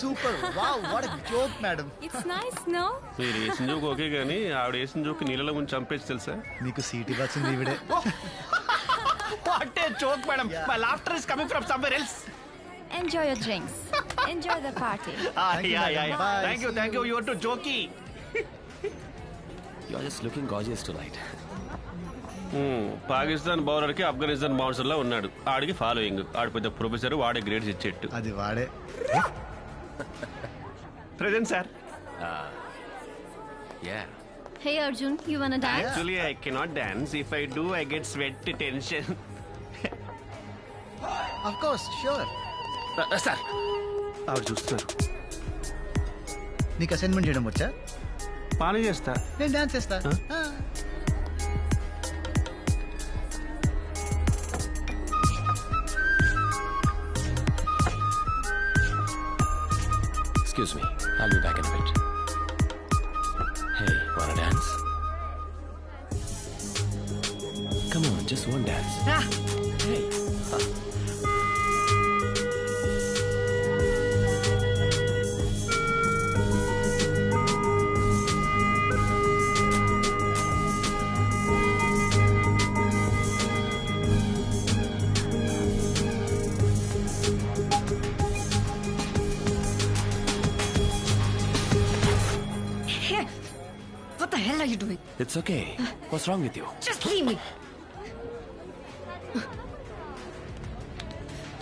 Super. Wow what joke madam It's nice, no? మీరు వేసిన joke okay కానీ ఆవిడ వేసిన జోక్ నీళ్ళలో ముంచి చంపేసి తెలుసా? మీకు సీట్ ఇవ్వాల్సింది ఈవిడే. What a joke madam my laughter is coming from somewhere else Enjoy your drinks. Enjoy the party. Thank you, yeah yeah madam. Bye. Thank you you your too jokey You're just looking gorgeous tonight. Hmm, Pakistan బౌలర్కి Afghanistan bouncer లా ఉన్నాడు. ఆడికి following ఆడు పెద్ద professor వాడే grades ఇచ్చేట్టు. అది వాడే. Present sir Yeah. Hey Arjun, you wanna dance? Actually I cannot dance if I do I get sweat tension of course sure sir ఆవిడ చూస్తున్నారు. నీకు అసైన్మెంట్ చేయడం వచ్చా? పాలు చేస్తా. నేను డాన్స్ చేస్తా. Just one dance. Hey. Ah. Hey, what the hell are you doing? It's okay. What's wrong with you? Just leave me.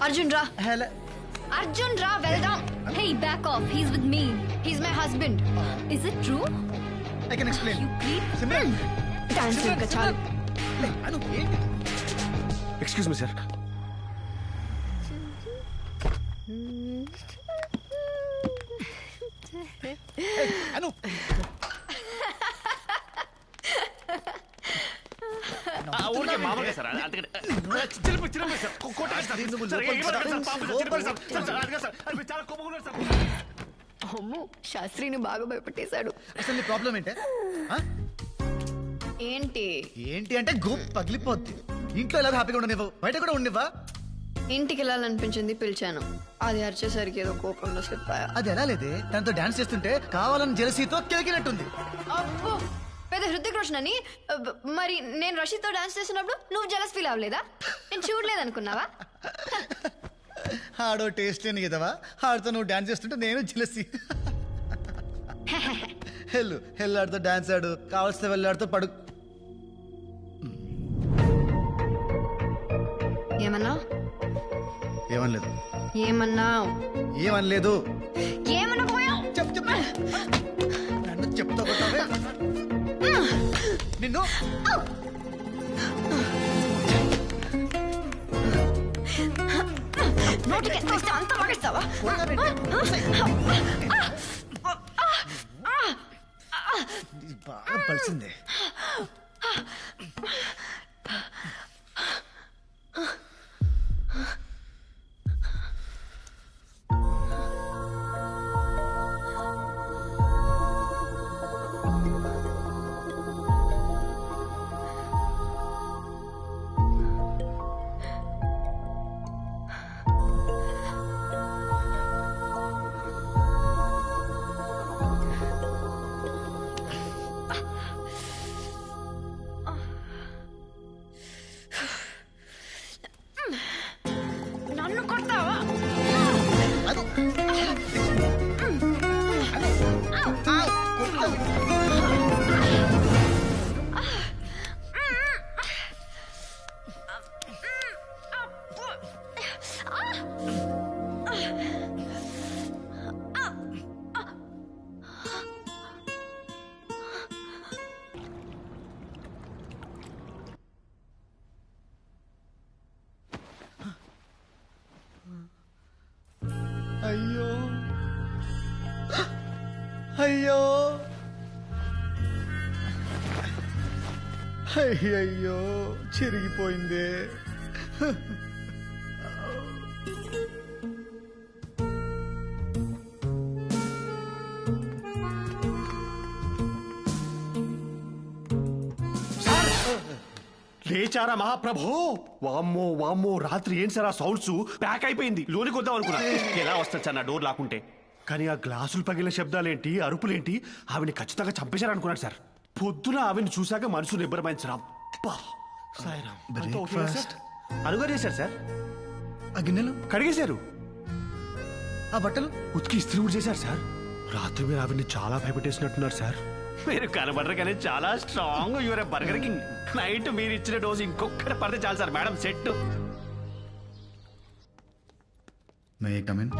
Arjun Ra. Hello Ra, well done. Hey, back off. He's with me. He's my husband. Is it true? I can explain You creep. Simran Dance ఇంకా చాలు. అను excuse me sir అను మామూలుగా sir అందుకని చిలిపి చిలిపి sir. కొట్టండి sir. దీన్ని sir, లోపలికి ఏమన్నా సార్. సార్, పాపం సార్, చిలిపి సార్, సార్, సార్, అందుకే సార్, అది మీరు చాలా కోపంగా ఉన్నారు సార్. అమ్మో శాస్త్రిని బాగా భయపెట్టేశాడు. అసలు నీ ప్రాబ్లం ఏంటే? ఆ? ఏంటి? ఏంటి అంటే గుప్ పగిలిపోద్ది. ఇంట్లో ఎలా హ్యాపీగా ఉండనివ్వవు బయట కూడా ఉండనివ్వా? ఇంటికి వెళ్ళాలనిపించింది పిలిచాను. అది అరిచేసరికి ఏదో కోపంలో అయ్యా అది ఎలా లేదే? తనతో డాన్స్ చేస్తుంటే కావాలని జెరసీతో కెలికినట్టుంది. అబ్బో! పెద్ద హృతిక్ రోషన్ అని మరి నేను రషీద్తో డాన్స్ చేసినప్పుడు నువ్వు జలస్ ఫీల్ అవ్వలేదా? నేను చూడలేదనుకున్నావా? ఆడో టేస్ట్ లేని కదవా ఆడితో నువ్వు డాన్స్ చేస్తుంటే నేను జెలసీ హెల్లు హెల్ ఆడితో డాన్స్ ఆడు కావాల్సిన వెళ్ళాడితో పడు. ఏమన్నా? ఏమనలేదు. ఏమన్నా? ఏమనలేదు. ఏమన్నా చెప్పు చెప్పు. నన్ను చెప్తా. నిన్ను నోటికి ఎంత ఇస్తే అంత వాగేస్తావా కొడతావేంటి? వస్తాయి. ఇది బాగా పలిసిందే Okay. అయ్యో అయ్యయ్యో చిరిగిపోయిందే. లేచారా మహాప్రభో? వామ్మో వామ్మో రాత్రి ఏం సరా సౌండ్స్? ప్యాక్ అయిపోయింది. లోనికి వద్దాం అనుకున్నా. ఎలా వస్తుంది నా డోర్ లాక్కుంటే? కానీ ఆ గ్లాసులు పగిలిన శబ్దాలేంటి అరుపులేంటి ఆవిని ఖచ్చితంగా చంపేశారనుకున్నాడు సార్. పొద్దున ఆవిని చూశాక మనసు నిబ్బరమైంది సార్. అబ్బా! సాయిరామ్. అంతా ఓకేనా సార్? అనుగా చేశారు సార్. ఆ గిన్నెలు? కడిగేశారు. ఆ బట్టలు? ఉతికి ఇస్త్రీ కూడా చేశారు సార్. రాత్రి మీరు ఆవిడ్ని చాలా భయపెట్టేసినట్టున్నారు సార్. మీరు కనబడరు కానీ చాలా strong your Burger King night మీరు ఇచ్చిన డోస్ ఇంకొకటి పడితే చాలు sir. Madam set may come in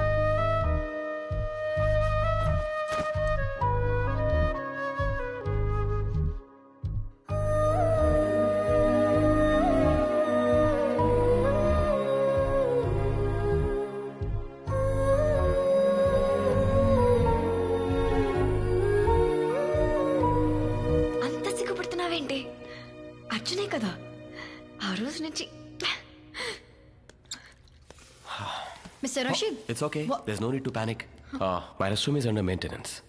Oh, Where? It's okay. What? There's no need to panic. Uh, my restroom is under maintenance.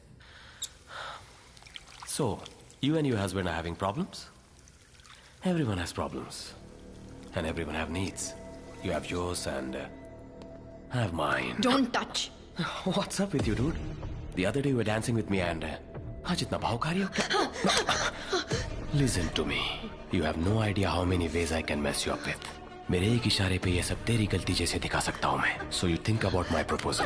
So, you and your husband are having problems? Everyone has problems. And everyone have needs. You have yours and... Uh, I have mine. Don't touch. What's up with you, dude? The other day you were dancing with me and... Uh, Ajitna Bhaukariya? Listen to me. You have no idea how many ways I can mess you up with. मेरे एक इशारे पे ये सब तेरी गलती जैसे दिखा सकता हूँ मैं। So you think about my proposal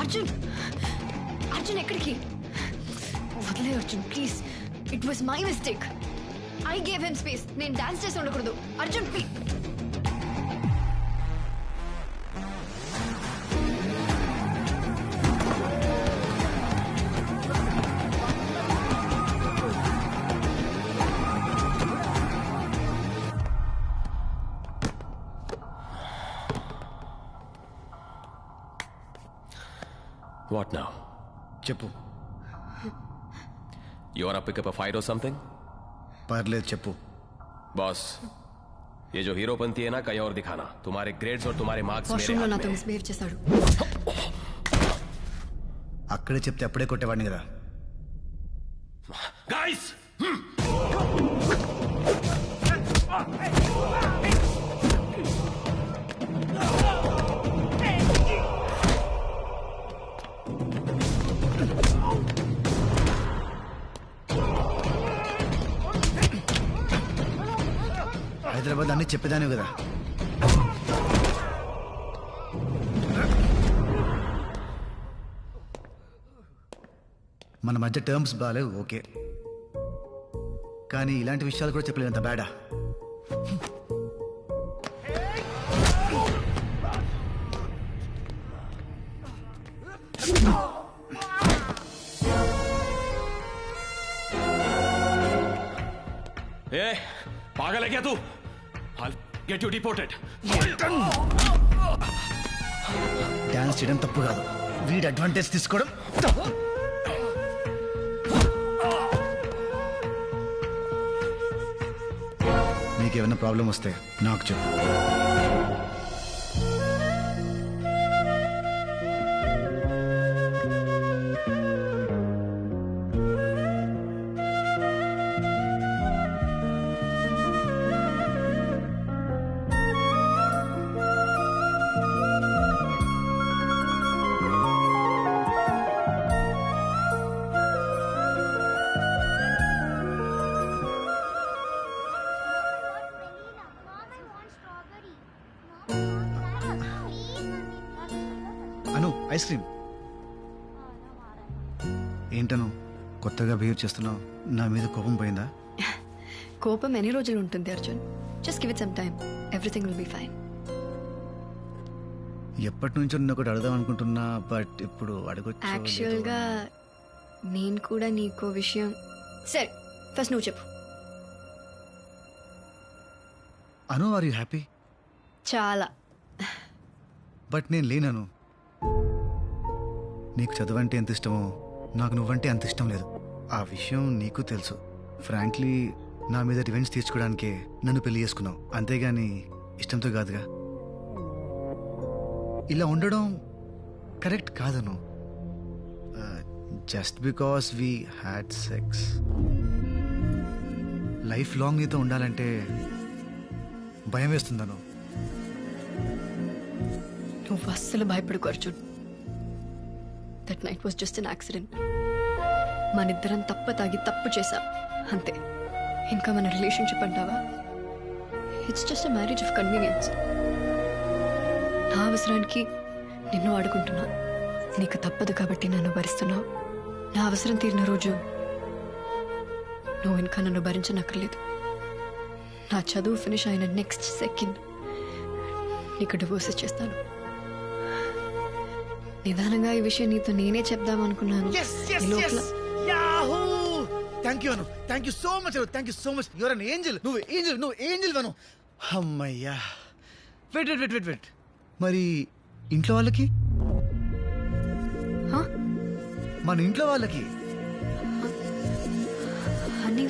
Arjun Arjun ఎక్కడికి? వదిలే Arjun please it was my mistake I gave him space నేను డాన్స్ చేసి ఉండకూడదు. Arjun please What now? చెప్పు You wanna pick up a fight or something? పర్లేదు చెప్పు boss ये जो हीरोपंती है ना कहीं और दिखाना तुम्हारे ग्रेड्स और तुम्हारे मार्क्स मेरे వాష్రూమ్ లో हाथ నాతో में हैं। మిస్బిహేవ్ చేశాడు అక్కడే చెప్తే అప్పుడే కొట్టేవాడిని కదా Guys! హైదరాబాద్ అన్ని చెప్పేదాని కదా మన మధ్య టర్మ్స్ బాగాలేవు ఓకే కానీ ఇలాంటి విషయాలు కూడా చెప్పలేనంత బ్యాడా ए, पागल है क्या तू get get deported deported. Dance చేయడం తప్పు కాదు. వీడి అడ్వాంటేజ్ తీసుకోవడం తప్పు. నీకేమైనా ప్రాబ్లం వస్తే నాకు చెప్పు. Ice cream. ఏంటను కొత్తగా బిహేవ్ చేస్తున్నావు? నా మీద కోపం పోయిందా? కోపం ఎన్ని రోజులు ఉంటుంది Arjun? Just give it some time everything will be fine ఎప్పటి నుంచో నేను ఒకటి అడదాం అనుకుంటున్నా బట్ ఇప్పుడు అడగొచ్చు యాక్చువల్గా నేను కూడా నీకో విషయం సరే ఫస్ట్ నువ్వు చెప్పు. అను ఆర్ యూ హ్యాపీ చాలా. బట్ నేను లేనను. నీకు చదువంటే ఎంత ఇష్టమో నాకు నువ్వంటే అంత ఇష్టం లేదు. ఆ విషయం నీకు తెలుసు. ఫ్రాంక్లీ నా మీద రివెంజ్ తీర్చుకోవడానికే నన్ను పెళ్ళి చేసుకున్నావు. అంతేగాని ఇష్టంతో కాదుగా. ఇలా ఉండడం correct కాదను. Just because we had sex life long నీతో ఉండాలంటే భయం వేస్తుందను. నువ్వు అస్సలు భయపడుకోరు చూడు. That night was just an accident మనిద్దరం తప్ప తాగి తప్పు చేశాం. అంతే. ఇంకా మన రిలేషన్షిప్ అంటావా? It's just a marriage of convenience నా అవసరానికి నిన్ను ఆడుకుంటున్నా నీకు తప్పదు కాబట్టి నన్ను భరిస్తున్నావు. నా అవసరం తీరిన రోజు నువ్వు ఇంకా నన్ను భరించనక్కర్లేదు. నా చదువు ఫినిష్ అయిన నెక్స్ట్ సెకండ్ నీకు డివోర్స్ ఇచ్చేస్తాను నిదానంగా ఈ విషయం నీతో నేనే చెప్దాం అనుకున్నాను. Thank you Anu thank you so much thank you so much your an angel నువ్వు ఏంజల్ నువ్వు ఏంజల్ అను అమ్మయ్యా. Wait wait wait wait wait మరి ఇంట్లో వాళ్ళకి? మన ఇంట్లో వాళ్ళకి? అన్నీ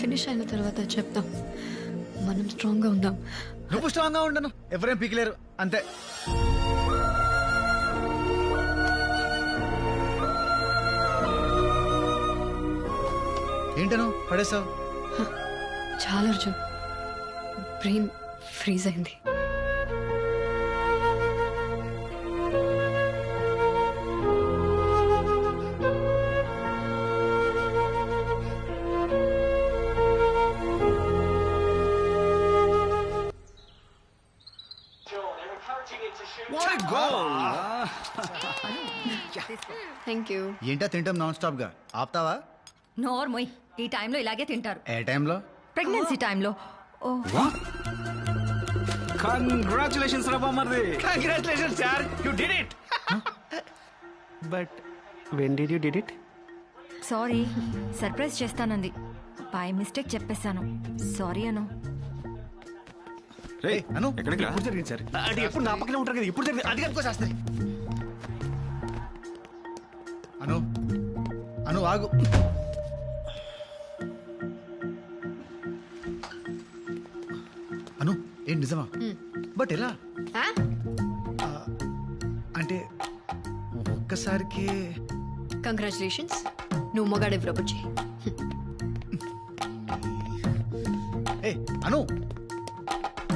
ఫినిష్ అయిన తర్వాత చెప్దాం. మనం స్ట్రాంగ్గా ఉందాం. నువ్వు స్ట్రాంగ్గా ఉండను. ఎవరేం పీకలేరు. అంతే. ఏంటను? పడేసావు చాలా అర్జున్. బ్రెయిన్ ఫ్రీజ్ అయింది. థ్యాంక్ యూ ఏంటా తింటాం నాన్ స్టాప్గా? ఆపుతావా? నోర్మోయ్. ఈ టైంలో ఇలాగే తింటారు. ఏ టైంలో? ప్రెగ్నెన్సీ టైంలో. ఓ. కంగ్రాచులేషన్స్ రా బామ్మర్ది congratulations sir you did it but when did you did it sorry surprise చేస్తానంది. By mistake చెప్పేశాను. సారీ అను. రే అను. ఎక్కడికి రా? ఎప్పుడు జరిగింది సార్ అంటే ఎప్పుడు నా పక్కనే ఉంటారు కదా ఇప్పుడు జరిగింది? అది అది శాస్త్రి. అను. అను ఆగు. నిజమా? బట్ ఎలా? అంటే ఒక్కసారికి కంగ్రాచులేషన్స్. నువ్వు మొగాడే చేయి ఏ అను.